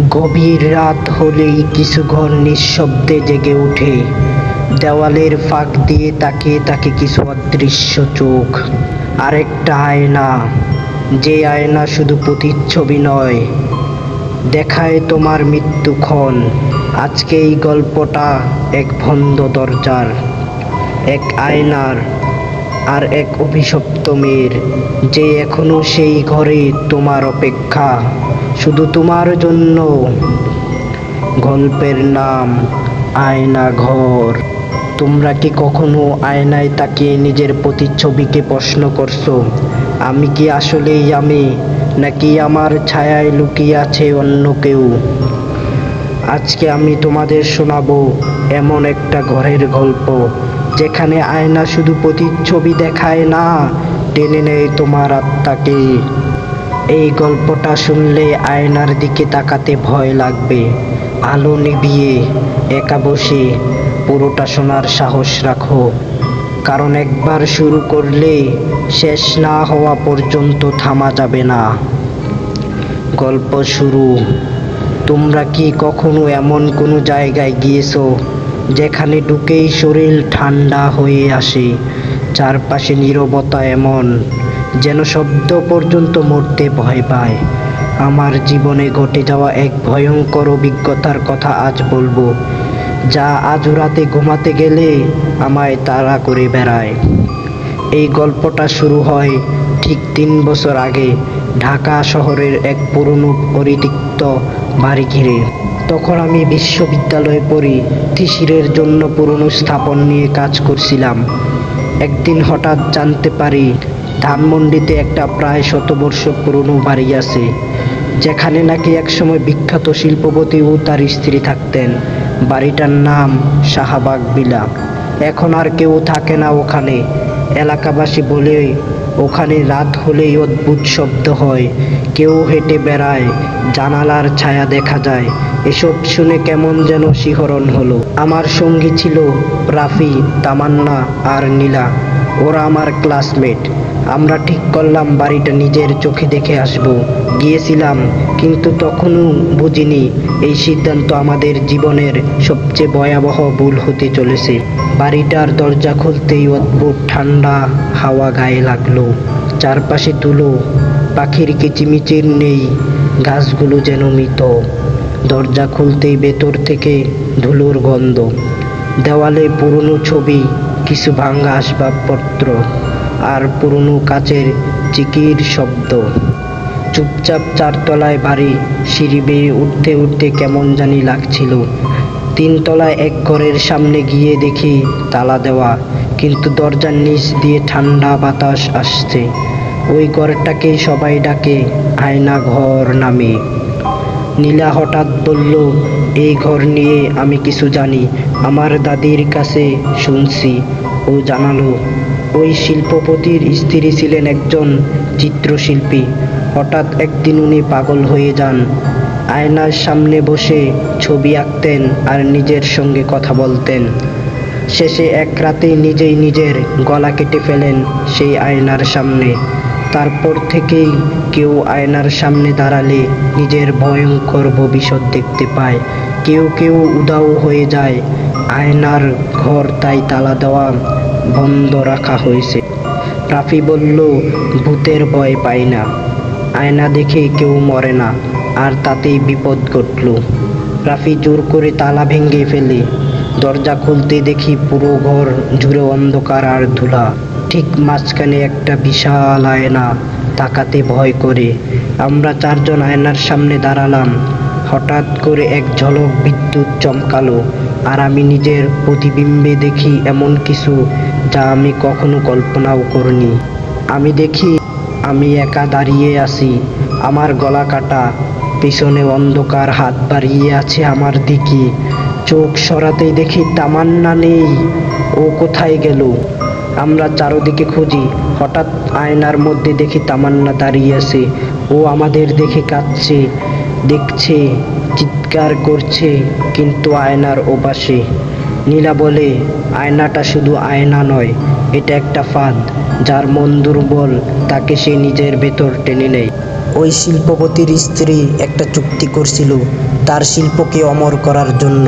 গভীর রাত হলেই কিছু ঘর নিঃশব্দে জেগে ওঠে। দেওয়ালের ফাঁক দিয়ে তাকিয়ে তাকে কিছু অদৃশ্য চোখ। আরেকটা আয়না, যে আয়না শুধু প্রতিচ্ছবি নয়, দেখায় তোমার মৃত্যুক্ষণ আজকে এই গল্পটা এক বন্ধ দরজার, এক আয়নার আর এক অভিশপ্ত মেয়ের, যে এখনও সেই ঘরে তোমার অপেক্ষা। শুধু তোমার জন্য। গল্পের নাম আয়না ঘর। তোমরা কি কখনো আয়নায় তাকিয়ে নিজের প্রতিচ্ছবিকে প্রশ্ন করছ? আমি কি আসলেই আমি, নাকি আমার ছায়ায় লুকিয়ে আছে অন্য কেউ? আজকে আমি তোমাদের শোনাবো এমন একটা ঘরের গল্প, যেখানে আয়না শুধু প্রতিচ্ছবি দেখায় না, টেনে নেয় তোমার আত্মাকে। এই গল্পটা শুনলে আয়নার দিকে তাকাতে ভয় লাগবে। আলো নিভিয়ে একা বসে পুরোটা শোনার সাহস রাখো। কারণ একবার শুরু করলে শেষ না হওয়া পর্যন্ত থামা যাবে না। গল্প শুরু। তোমরা কি কখনো এমন কোনো জায়গায় গিয়েছো যেখানে ঢুকেই শরীর ঠান্ডা হয়ে আসে? চারপাশে নীরবতা এমন। যেন শব্দ পর্যন্ত মরতে ভয় পায়। আমার জীবনে ঘটে যাওয়া এক ভয়ঙ্কর অভিজ্ঞতার কথা আজ বলব, যা আজ রাতে ঘুমাতে গেলে আমায় তাড়া করে বেড়ায়। এই গল্পটা শুরু হয় ঠিক তিন বছর আগে ঢাকা শহরের এক পুরনো পরিতিক্ত বাড়ি ঘিরে। তখন আমি বিশ্ববিদ্যালয়ে পড়ি থিসিরের জন্য পুরনো স্থাপন নিয়ে কাজ করছিলাম। একদিন হঠাৎ জানতে পারি ধানমন্ডিতে একটা প্রায় শতবর্ষ পুরনো বাড়ি আছে, যেখানে নাকি একসময় বিখ্যাত শিল্পপতি ও তার স্ত্রী থাকতেন। বাড়িটার নাম শাহবাগ বিলা। এখন আর কেউ থাকে না ওখানে। এলাকাবাসী বলে ওখানে রাত হলেই অদ্ভুত শব্দ হয়। কেউ হেঁটে বেড়ায়, জানালার ছায়া দেখা যায়। এসব শুনে কেমন যেন শিহরণ হলো। আমার সঙ্গী ছিল রাফি, তামান্না আর নীলা। ওরা আমার ক্লাসমেট। আমরা ঠিক করলাম বাড়িটা নিজের চোখে দেখে আসব। গিয়েছিলাম, কিন্তু তখনও বুঝিনি, এই সিদ্ধান্ত আমাদের জীবনের সবচেয়ে ভয়াবহ ভুল হতে চলেছে। বাড়িটার দরজা খুলতেই অদ্ভুত ঠান্ডা হাওয়া গায়ে লাগল। চারপাশে তুলো পাখির কিচিমিচির নেই, গাছগুলো যেন মৃত। দরজা খুলতেই ভেতর থেকে ধুলোর গন্ধ। দেওয়ালে পুরনো ছবি, কিছু ভাঙ্গা আসবাবপত্র। আর পুরনো কাচের চিকির শব্দ। চুপচাপ চারতলায় বাড়ি সিঁড়ি বেয়ে উঠতে উঠতে কেমন জানি লাগছিল। তিনতলায় এক ঘরের সামনে গিয়ে দেখি তালা দেওয়া, কিন্তু দরজার নিচ দিয়ে ঠান্ডা বাতাস আসছে। ওই ঘরটাকে সবাই ডাকে আয়না ঘর নামে। নীলা হঠাৎ বলল, এই ঘর নিয়ে আমি কিছু জানি, আমার দাদির কাছে শুনছি। ও জানালো ওই শিল্পপতির স্ত্রী ছিলেন একজন চিত্রশিল্পী। হঠাৎ একদিন উনি পাগল হয়ে যান। আয়নার সামনে বসে ছবি আঁকতেন আর নিজের সঙ্গে কথা বলতেন। শেষে এক রাতে নিজেই নিজের গলা কেটে ফেলেন সেই আয়নার সামনে। তারপর থেকেই কেউ আয়নার সামনে দাঁড়ালে নিজের ভয়ঙ্কর ভবিষ্যৎ দেখতে পায়। কেউ কেউ উদাও হয়ে যায়। আয়নার ঘর তাই তালা দেওয়া বন্ধ রাখা হয়েছে। রাফি বলল, ভূতের ভয় পাই না। আয়না দেখে কেউ মরে না। আর তাতেই বিপদ ঘটল। রাফি জোর করে তালা ভেঙে ফেলে। দরজা খুলতে দেখি পুরো ঘর জুড়ে অন্ধকার আর ধুলা। ঠিক মাঝখানে একটা বিশাল আয়না তাকাতে ভয় করে। আমরা চারজন আয়নার সামনে দাঁড়ালাম। হঠাৎ করে এক ঝলক বিদ্যুৎ চমকালো। আর আমি নিজের প্রতিবিম্বে দেখি এমন কিছু যা আমি কখনো কল্পনাও করিনি। আমি দেখি আমি একা দাঁড়িয়ে আছি, আমার গলা কাটা, পিছনে অন্ধকার হাত বাড়িয়ে আছে আমার দিকে। চোখ সরাতেই দেখি তামান্না নেই, ও কোথায় গেল? আমরা চারদিকে খুঁজি, হঠাৎ আয়নার মধ্যে দেখি তামান্না দাঁড়িয়ে আছে, ও আমাদের দেখে কাঁদছে, দেখছে, চিৎকার করছে, কিন্তু আয়নার ওপাশে। নীলা বলে, আয়নাটা শুধু আয়না নয়, এটা একটা ফাঁদ। যার মন দুর্বল তাকে সে নিজের ভেতর টেনে নেয়। ওই শিল্পপতির স্ত্রী একটা চুক্তি করছিল, তার শিল্পকে অমর করার জন্য।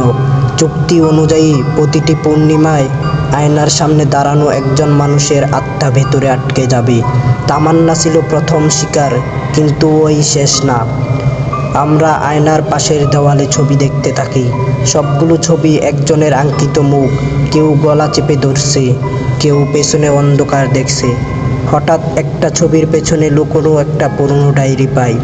চুক্তি অনুযায়ী প্রতিটি পূর্ণিমায় আয়নার সামনে দাঁড়ানো একজন মানুষের আত্মা ভেতরে আটকে যাবে। তামান্না ছিল প্রথম শিকার, কিন্তু ওই শেষ না। আমরা আয়নার পাশের দেওয়ালে ছবি দেখতে থাকি। সবগুলো ছবি একজনের আঙ্কিত মুখ, কেউ গলা চেপে ধরছে, কেউ পেছনে অন্ধকার দেখছে। হঠাৎ একটা ছবির পেছনে লুকোনো একটা পুরনো ডায়েরি পাই।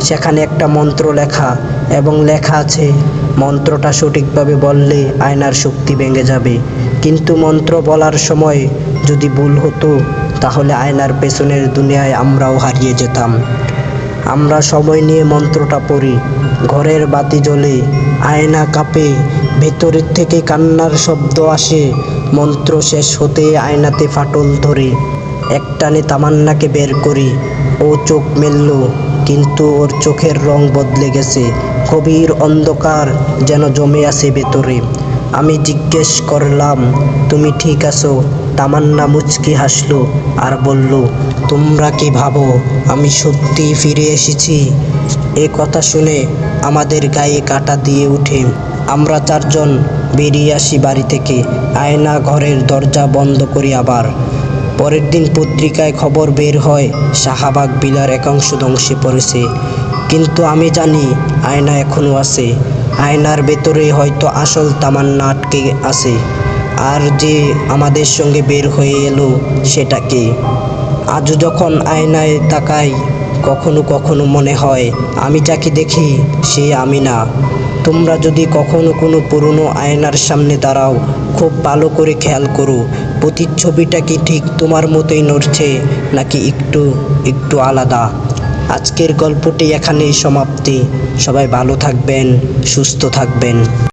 সেখানে একটা মন্ত্র লেখা এবং লেখা আছে, মন্ত্রটা সঠিকভাবে বললে আয়নার শক্তি ভেঙে যাবে। কিন্তু মন্ত্র বলার সময় যদি ভুল হতো, তাহলে আয়নার পেছনের দুনিয়ায় আমরাও হারিয়ে যেতাম। আমরা সময় নিয়ে মন্ত্রটা পড়ি। ঘরের বাতি জ্বলে, আয়না কাঁপে, ভেতরের থেকে কান্নার শব্দ আসে। মন্ত্র শেষ হতে আয়নাতে ফাটল ধরে। একটানে তামান্নাকে বের করি। ও চোখ মেলল, কিন্তু ওর চোখের রং বদলে গেছে। গভীর অন্ধকার যেন জমে আছে ভেতরে। আমি জিজ্ঞেস করলাম, তুমি ঠিক আছো? তামান্না মুচকি হাসলো আর বলল, তোমরা কি ভাবো, আমি সত্যি ফিরে এসেছি। এ কথা শুনে আমাদের গায়ে কাটা দিয়ে উঠে আমরা চারজন বেরিয়ে আসি বাড়ি থেকে। আয়না ঘরের দরজা বন্ধ করি আবার। পরের দিন পত্রিকায় খবর বের হয়, শাহাবাগ বিলার একাংশ ধ্বংসে পড়েছে। কিন্তু আমি জানি আয়না এখনও আছে। আয়নার ভেতরে হয়তো আসল তামান্না আটকে আছে। আর যে আমাদের সঙ্গে বের হয়ে এলো সেটাকে আজও যখন আয়নায় তাকাই, কখনো কখনো মনে হয়, আমি যাকে দেখি, সে আমি না। তোমরা যদি কখনো কোনো পুরনো আয়নার সামনে দাঁড়াও, খুব ভালো করে খেয়াল করো, প্রতিচ্ছবিটা কি ঠিক তোমার মতোই নড়ছে, নাকি একটু একটু আলাদা? আজকের গল্পটি এখানেই সমাপ্তি। সবাই ভালো থাকবেন সুস্থ থাকবেন।